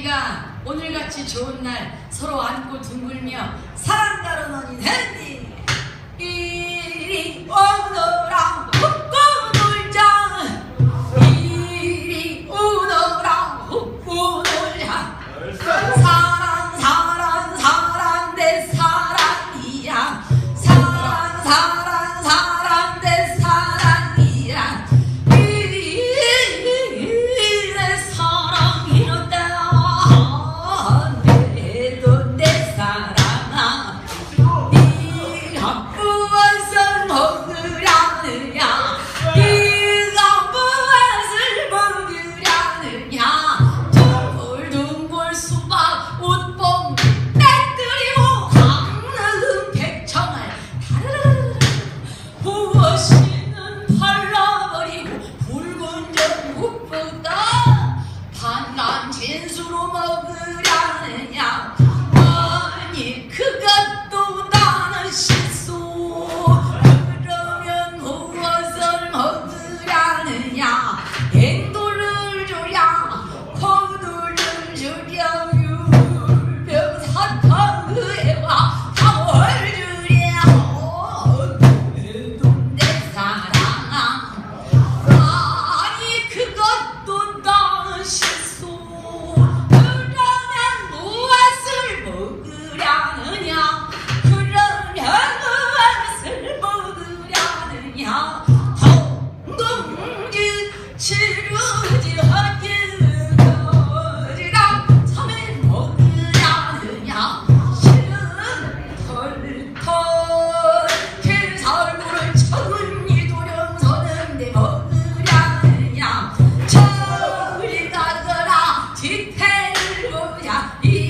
우리가 오늘같이 좋은 날 서로 안고 둥글며 사랑 따르는 이는 않느냐 그러면 무엇을 먹으려느냐? 동동지 치루지 하기는 거지랑 참을 먹으려느냐? 실은 털털 길살구를 쳐은 이 도령서는 내 먹으려느냐? 저리 가거라 지태를 보자 이